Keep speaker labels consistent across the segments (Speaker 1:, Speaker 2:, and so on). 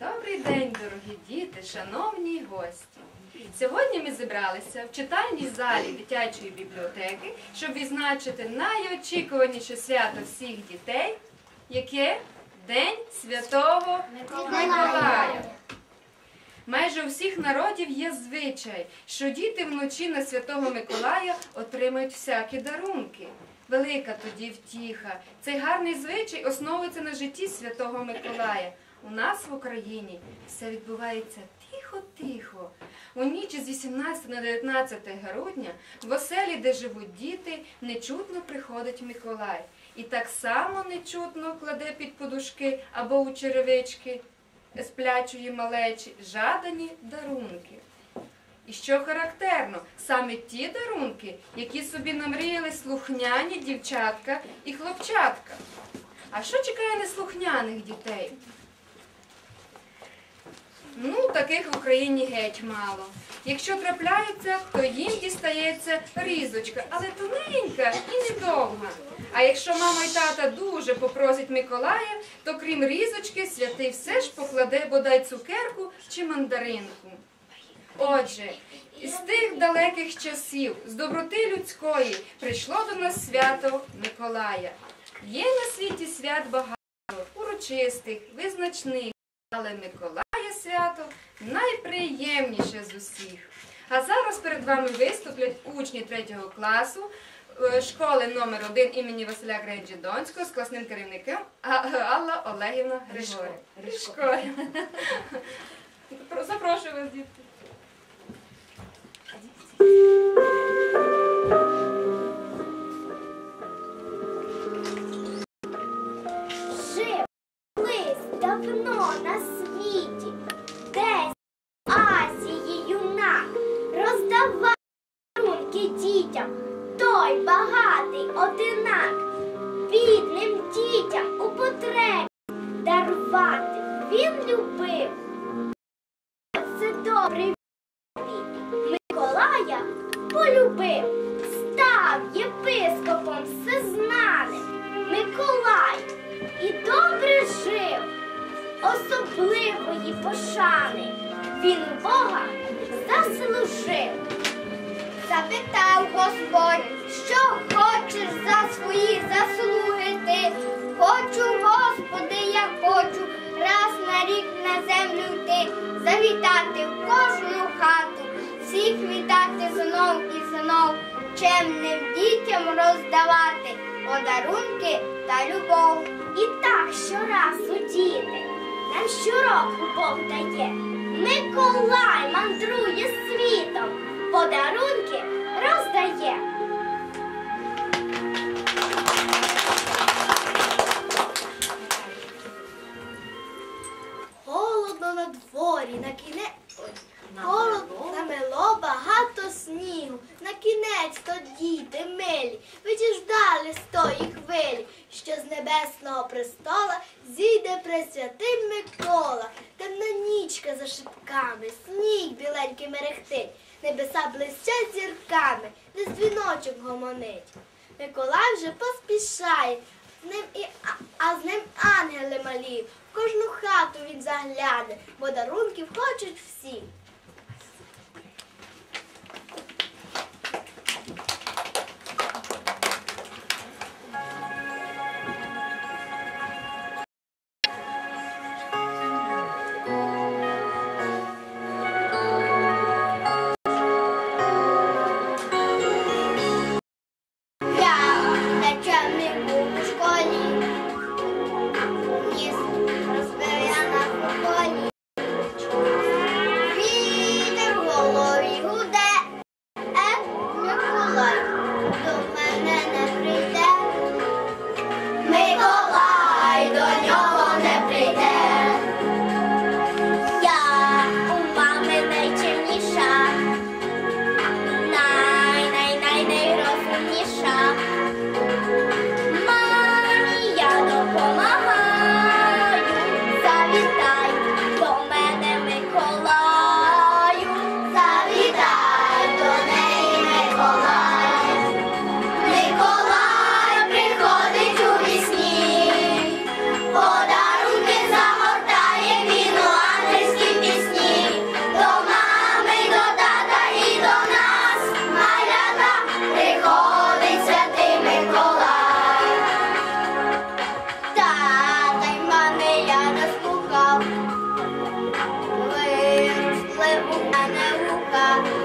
Speaker 1: Добрий день, дорогі діти, шановні гості. Сьогодні ми зібралися в читальній залі дитячої бібліотеки, щоб відзначити найочікуваніше свято всіх дітей, яке День Святого Миколая. Майже у всіх народів є звичай, що діти вночі на Святого Миколая отримують всякі дарунки. Велика тоді втіха. Цей гарний звичай основується на житті Святого Миколая. У нас в Україні все відбувається тихо-тихо. У ніч з 18 на 19 грудня в оселі, де живуть діти, нечутно приходить Миколай. І так само нечутно кладе під подушки або у черевички сплячої малечі жадані дарунки. І що характерно, саме ті дарунки, які собі намріяли слухняні дівчатка і хлопчатка. А що чекає неслухняних дітей? Ну, таких в Україні геть мало. Якщо трапляється, то їм дістається різочка, але тоненька і недовга. А якщо мама й тата дуже попросять Миколая, то крім різочки, святий все ж покладе бодай цукерку чи мандаринку. Отже, із тих далеких часів, з доброти людської, прийшло до нас свято Миколая. Є на світі свят багато, урочистих, визначних, але Миколая свято найприємніше з усіх. А зараз перед вами виступлять учні 3 класу е, школи номер 1 імені Василя Гренджі Донського з класним керівником Алла Олегівна Григорій. Гришко. Запрошую вас, дітки.
Speaker 2: Завітати в кожну хату, всіх вітати знов і знов, чемним дітям роздавати подарунки та любов. І так щоразу діти, нам щороку Бог дає. Миколай мандрує світом, подарунки роздає. Дворі, на кінець. Холодно намело багато снігу. На кінець то діти милі. Ви ждали з тої хвилі, що з небесного престола зійде пресвятий Микола. Темна нічка за шипками, сніг біленький мерехтить, небеса блистять зірками, десь дзвіночок гомонить. Миколай вже поспішає, з ним і а, а з ним ангели малі. Кожну хату він загляне, бо дарунків хочуть всі. 감사합니다.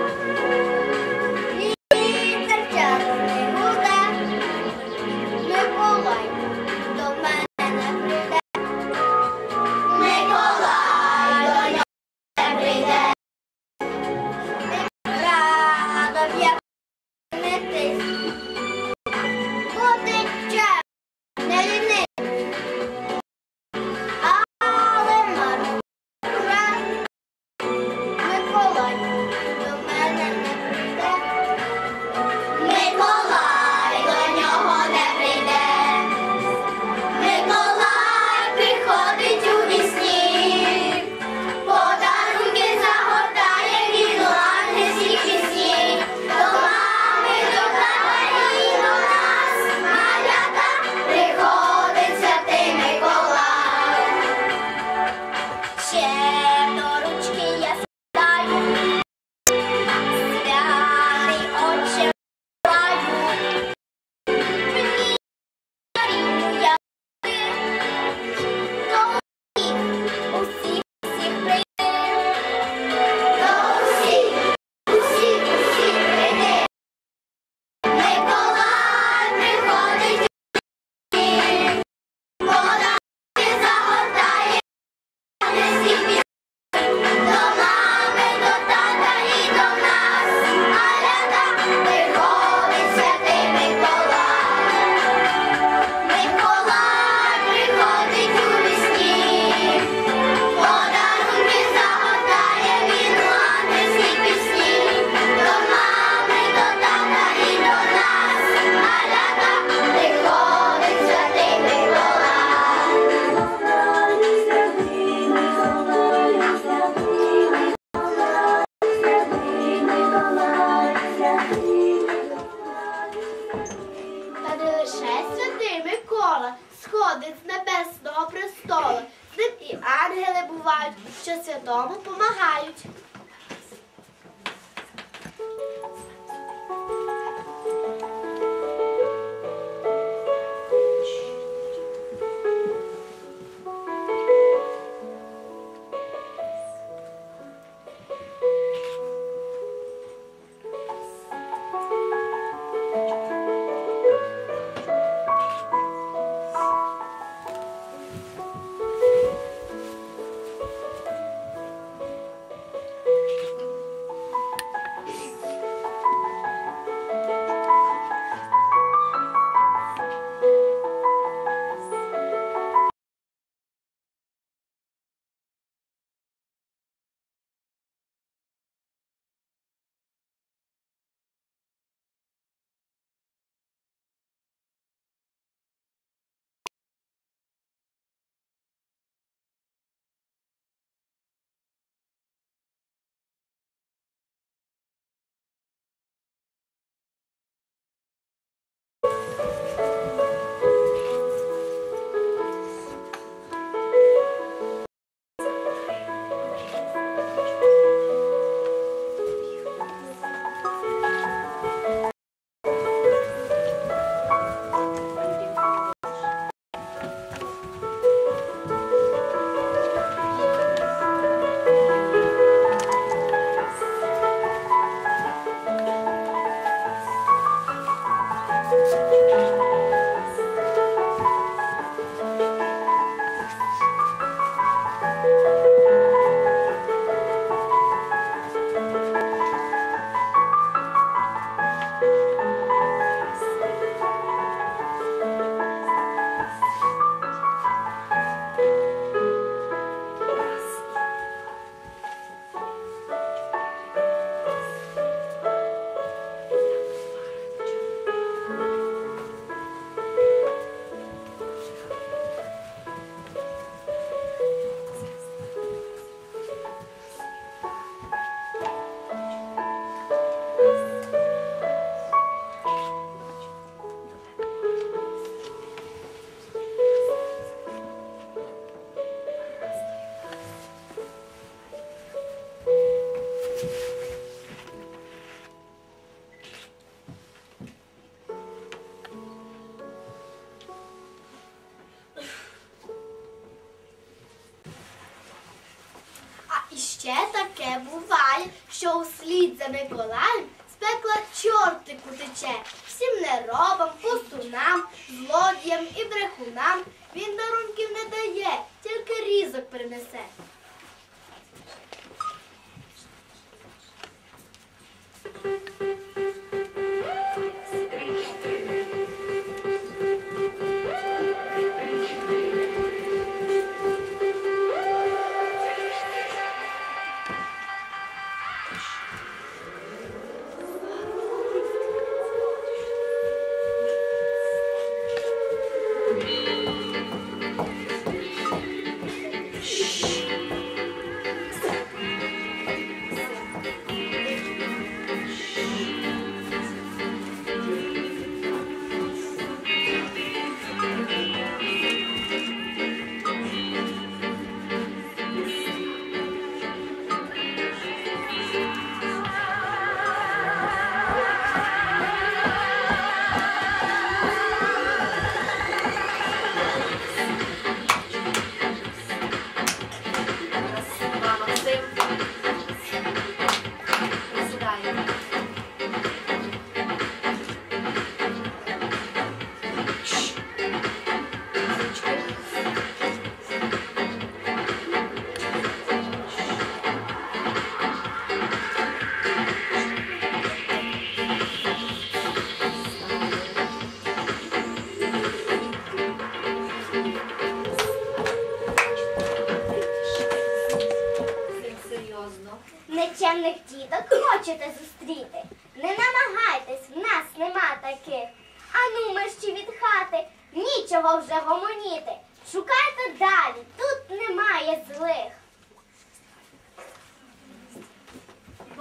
Speaker 2: Thank you.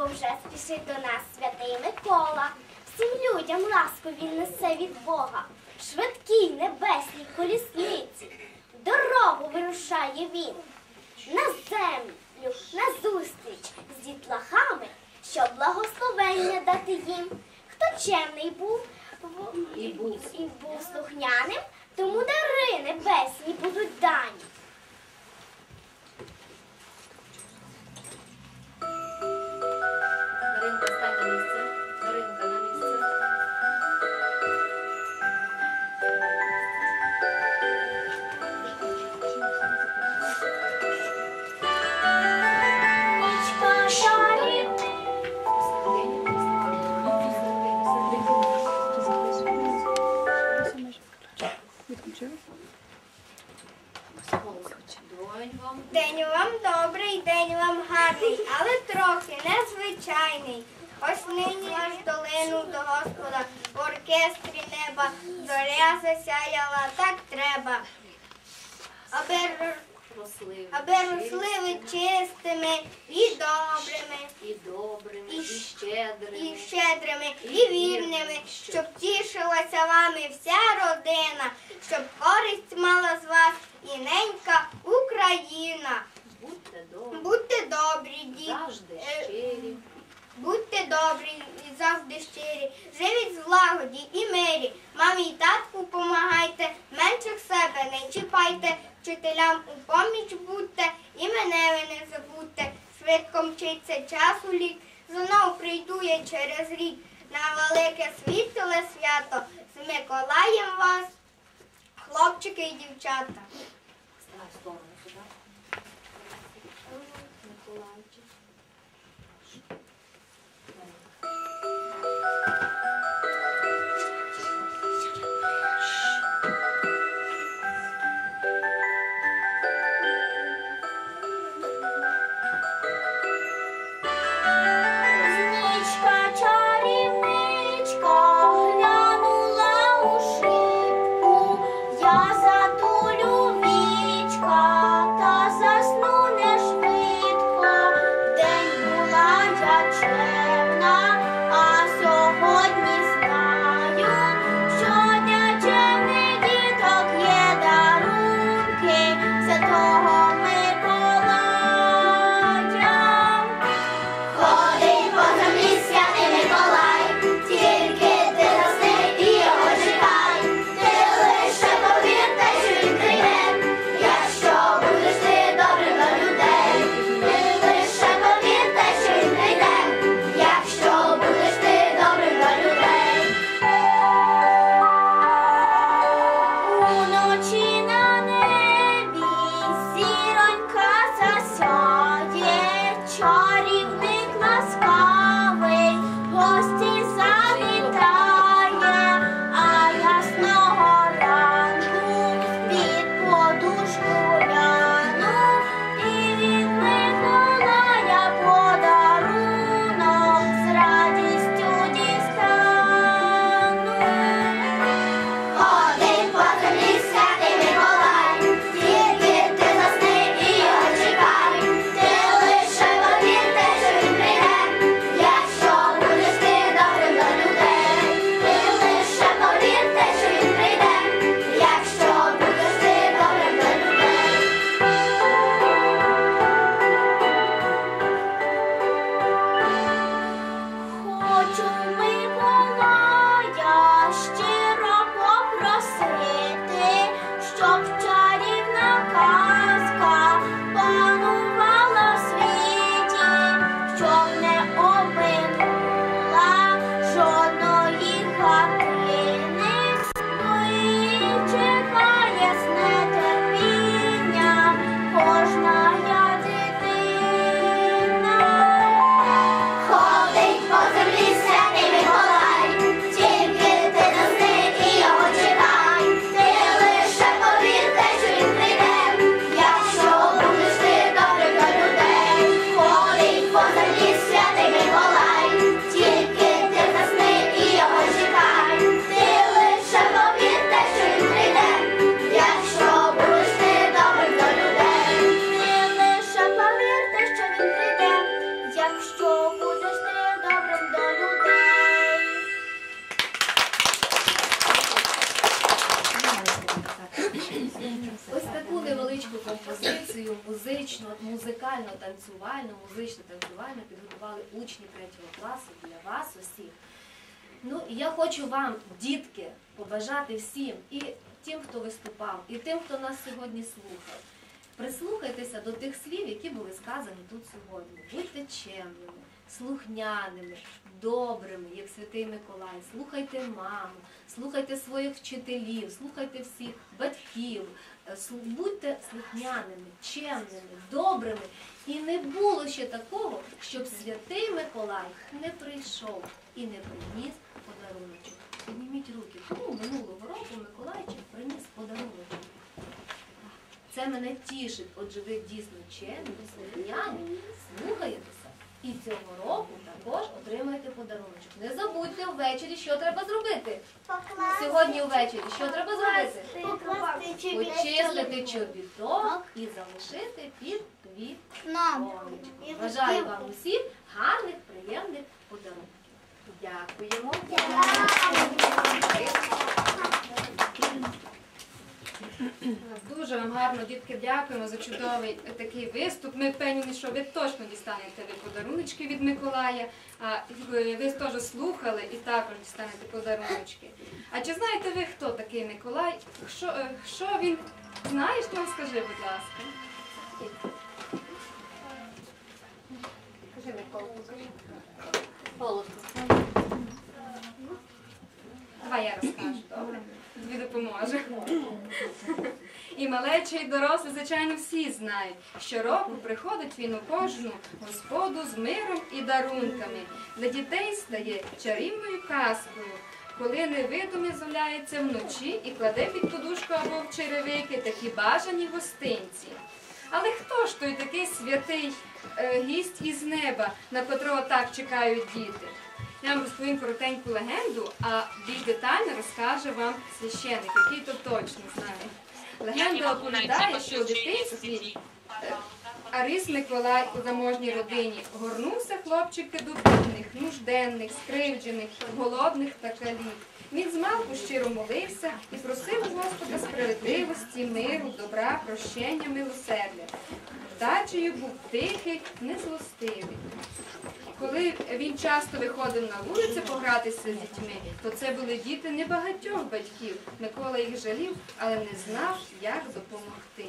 Speaker 2: Бо вже спішить до нас святий Микола. Всім людям ласку він несе від Бога. Швидкій небесній колісниці. Дорогу вирушає він на землю, на зустріч з дітлахами, щоб благословення дати їм. Хто чемний був
Speaker 1: І був.
Speaker 2: і був слухняним, тому дари небесні будуть дані. День вам добрий, день вам гарний, але трохи незвичайний. Ось нині аж долину до Господа в оркестрі неба зоря засяяла, так треба. Аби,
Speaker 1: Розливи.
Speaker 2: аби росли чистими і добрими,
Speaker 1: І добрими,
Speaker 2: І
Speaker 1: і щедрими.
Speaker 2: і щедрими, і вірними, щоб тішилася вами вся родина, щоб користь мала з вас і ненька Україна.
Speaker 1: Будьте добрі.
Speaker 2: Будьте добрі, діти.
Speaker 1: Завжди щирі.
Speaker 2: Будьте добрі і завжди щирі, живіть в злагоді і мирі. Мамі й татку помагайте, менших себе не чіпайте, вчителям у поміч будьте, і мене ви не забудьте. Швидко мчиться часу лік, знов прийду я через рік на велике світле свято. З Миколаєм вас, хлопчики і дівчата.
Speaker 3: Танцювально, музично, танцювально підготували учні третього класу для вас усіх. Ну, і я хочу вам, дітки, побажати всім, і тим, хто виступав, і тим, хто нас сьогодні слухав. Прислухайтеся до тих слів, які були сказані тут сьогодні. Будьте чемними, слухняними, добрими, як святий Миколай. Слухайте маму, слухайте своїх вчителів, слухайте всіх батьків. Е, Будьте слухняними, чемними, добрими. І не було ще такого, щоб святий Миколай не прийшов і не приніс подаруночок. Підніміть руки. Кому минулого року Миколайчик приніс подаруночок? Це мене тішить. Отже, ви дійсно чемні, слухняні, слухаєтеся. І цього року також отримаєте подаруночок. Не забудьте ввечері, що треба зробити. Сьогодні ввечері що треба зробити?
Speaker 2: Покласти
Speaker 3: Почистити чобіток і залишити під віконечком. Бажаю вам усім гарних, приємних подарунків. Дякуємо.
Speaker 1: Дуже вам гарно, дітки, дякуємо за чудовий такий виступ. Ми впевнені, що ви точно дістанете ви подаруночки від Миколая. А ви теж слухали і також дістанете подаруночки. А чи знаєте ви, хто такий Миколай? Що, е, що він знаєш, то скажи, будь ласка. Кажи Миколу. Давай я розкажу, добре? Тобі допоможе. І малечі, і дорослі, звичайно, всі знають. Щороку приходить він у кожну господу з миром і дарунками. Для дітей стає чарівною казкою, коли невидимий з'являється вночі і кладе під подушку або в черевики такі бажані гостинці. Але хто ж той такий святий е, гість із неба, на котрого так чекають діти? Я вам розповім коротеньку легенду, а більш детально розкаже вам священик, який то точно знає. Легенда оповідає, що у дитинстві е, Арис Миколай у заможній родині горнувся хлопчики до бідних, нужденних, скривджених, голодних та калік. Він змалку щиро молився і просив у Господа справедливості, миру, добра, прощення, милосердя. Вдачею був тихий, незлостивий. Коли він часто виходив на вулицю погратися з дітьми, то це були діти небагатьох батьків. Микола їх жалів, але не знав, як допомогти.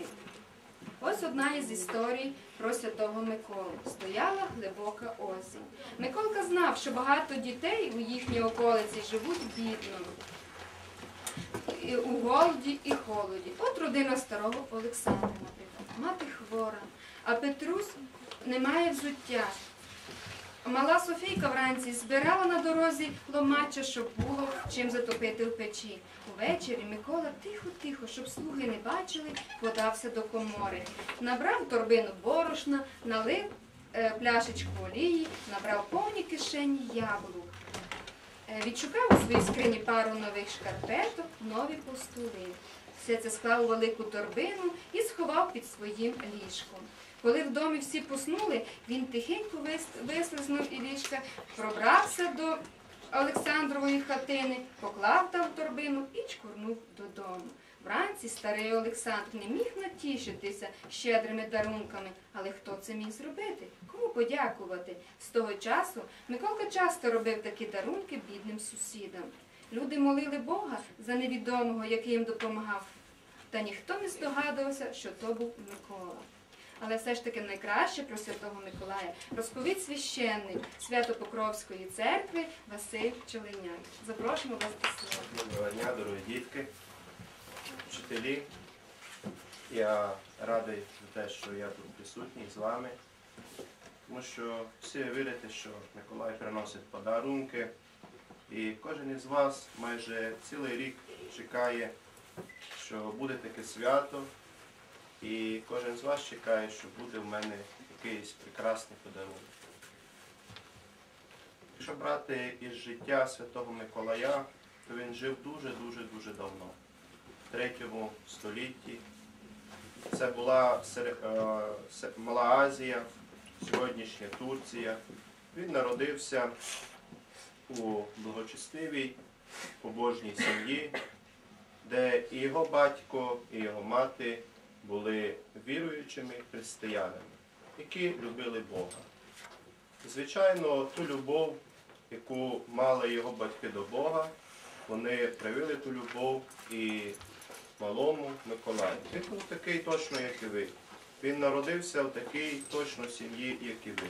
Speaker 1: Ось одна із історій про святого Миколу. Стояла глибока осінь. Миколка знав, що багато дітей у їхній околиці живуть бідно, у голоді і холоді. От родина старого Олександра, наприклад. Мати хвора, а Петрусь не має взуття. Мала Софійка вранці збирала на дорозі ломача, щоб було чим затопити в печі. Увечері Микола тихо-тихо, щоб слуги не бачили, подався до комори. Набрав торбину борошна, налив е, пляшечку олії, набрав повні кишені яблук. Е, Відшукав у своїй скрині пару нових шкарпеток, нові постули. Все це склав у велику торбину і сховав під своїм ліжком. Коли в домі всі поснули, він тихенько вислизнув і ліжка, пробрався до Олександрової хатини, поклав там торбину і чкурнув додому. Вранці старий Олександр не міг натішитися щедрими дарунками, але хто це міг зробити? Кому подякувати? З того часу Миколка часто робив такі дарунки бідним сусідам. Люди молили Бога за невідомого, який їм допомагав. Та ніхто не здогадувався, що то був Микола. Але все ж таки найкраще про святого Миколая розповідь священник Свято-Покровської церкви Василь Пчелиняк. Запрошуємо вас до слова.
Speaker 4: Доброго дня, дорогі дітки, вчителі. Я радий за те, що я тут присутній з вами, тому що всі вірите, що Миколай приносить подарунки, і кожен із вас майже цілий рік чекає, що буде таке свято, і кожен з вас чекає, що буде в мене якийсь прекрасний подарунок. Якщо брати із життя Святого Миколая, то він жив дуже-дуже-дуже давно, в третьому столітті. Це була е, Мала Азія, сьогоднішня Турція. Він народився у благочестивій побожній сім'ї, де і його батько, і його мати були віруючими християнами, які любили Бога. Звичайно, ту любов, яку мали його батьки до Бога, вони привили ту любов і малому Миколаю. Він був такий точно, як і ви. Він народився в такій точно сім'ї, як і ви.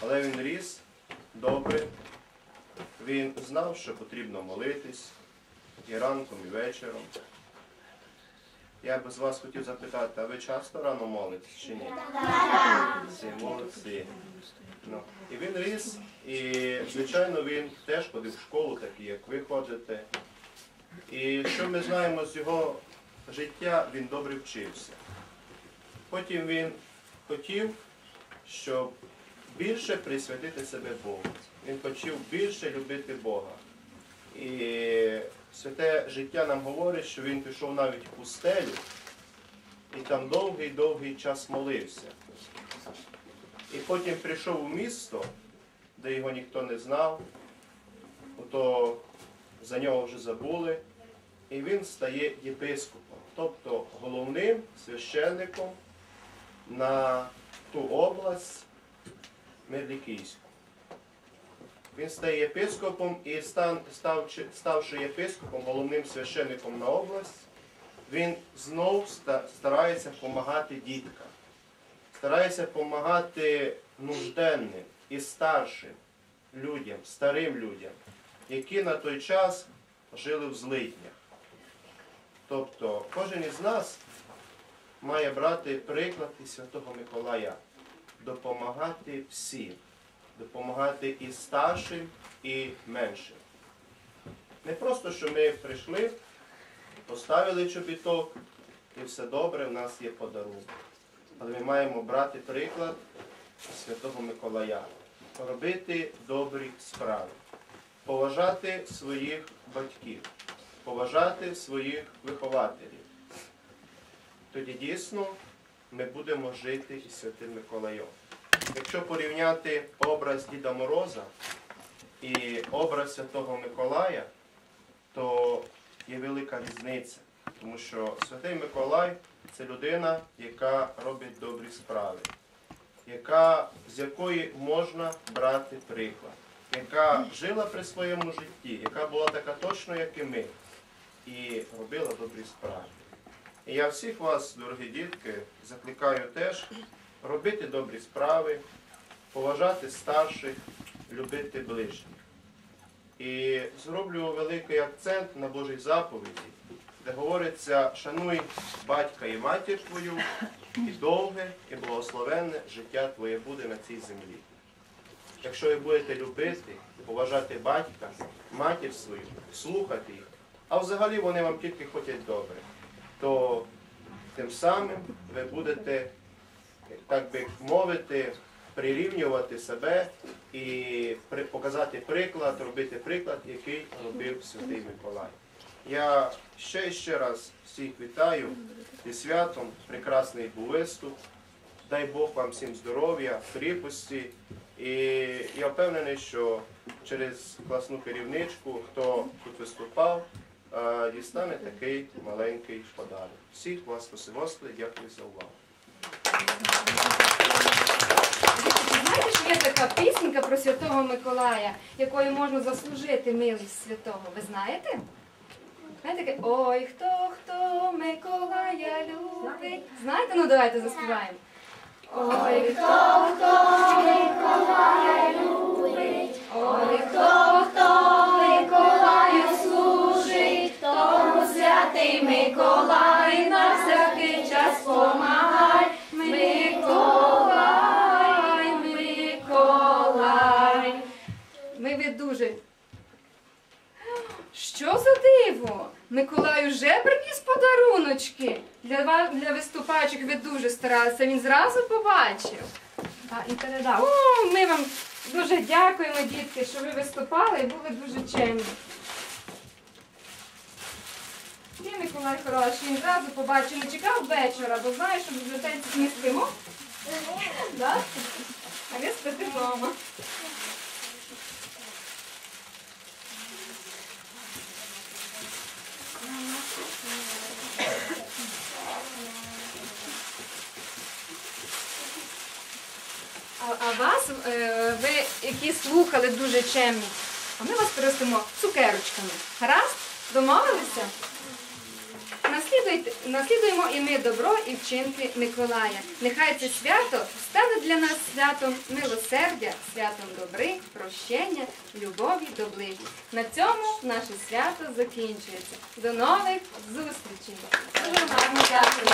Speaker 4: Але він ріс добре, він знав, що потрібно молитись і ранком, і вечором. Я би з вас хотів запитати, а ви часто рано молитесь чи ні? Всі молодці. Ну, і він ріс, і, звичайно, він теж ходив в школу, так як ви ходите. І що ми знаємо з його життя, він добре вчився. Потім він хотів, щоб більше присвятити себе Богу. Він хотів більше любити Бога. І святе життя нам говорить, що він пішов навіть в пустелю і там довгий-довгий час молився. І потім прийшов у місто, де його ніхто не знав, то за нього вже забули, і він стає єпископом, тобто головним священником на ту область Медикійську. Він стає єпископом і ставши єпископом, головним священником на область, він знов старається допомагати діткам, старається допомагати нужденним і старшим людям, старим людям, які на той час жили в злиднях. Тобто кожен із нас має брати приклад із Святого Миколая, допомагати всім, допомагати і старшим, і меншим. Не просто, що ми прийшли, поставили чобіток, і все добре, в нас є подарунок. Але ми маємо брати приклад Святого Миколая, робити добрі справи, поважати своїх батьків, поважати своїх вихователів. Тоді дійсно ми будемо жити із Святим Миколаєм. Якщо порівняти образ Діда Мороза і образ Святого Миколая, то є велика різниця. Тому що Святий Миколай це людина, яка робить добрі справи, яка, з якої можна брати приклад, яка жила при своєму житті, яка була така точно, як і ми, і робила добрі справи. І я всіх вас, дорогі дітки, закликаю теж робити добрі справи, поважати старших, любити ближніх. І зроблю великий акцент на Божій заповіді, де говориться, шануй батька і матір твою, і довге, і благословенне життя твоє буде на цій землі. Якщо ви будете любити, поважати батька, матір свою, слухати їх, а взагалі вони вам тільки хочуть добре, то тим самим ви будете, так би мовити, прирівнювати себе і показати приклад, робити приклад, який робив Святий Миколай. Я ще ще раз всіх вітаю зі святом, прекрасний був виступ. Дай Бог вам всім здоров'я, кріпості. І я впевнений, що через класну керівничку, хто тут виступав, е, дістане такий маленький подарунок. Всіх вас, Господи, дякую за увагу.
Speaker 1: Знаєте, що є така пісенька про Святого Миколая, якою можна заслужити милість святого. Ви знаєте? Знаєте, ой, хто, хто Миколая любить. Знаєте? Ну давайте заспіваємо. Ой, хто, хто Миколая любить, ой, хто, хто Миколаю служить, тому святий Миколай на всякий час помагай. Що за диво? Миколай уже приніс подаруночки. Для вас, для виступаючих ви дуже старалися, він зразу побачив.
Speaker 3: А, і передав.
Speaker 1: О, ми вам дуже дякуємо, дітки, що ви виступали і були дуже чемні. Ти, Миколай хороший, він зразу побачив, не чекав вечора, бо знає, що в бібліотеці ми спимо. А ви спите вдома. А, вас, е, ви, які слухали дуже чемні, а ми вас просимо цукерочками. Гаразд? Домовилися? Наслідуємо і ми добро і вчинки Миколая. Нехай це свято стане для нас святом милосердя, святом добри, прощення, любові до ближніх. На цьому наше свято закінчується. До нових зустрічей!
Speaker 3: Дуже гарно дякую.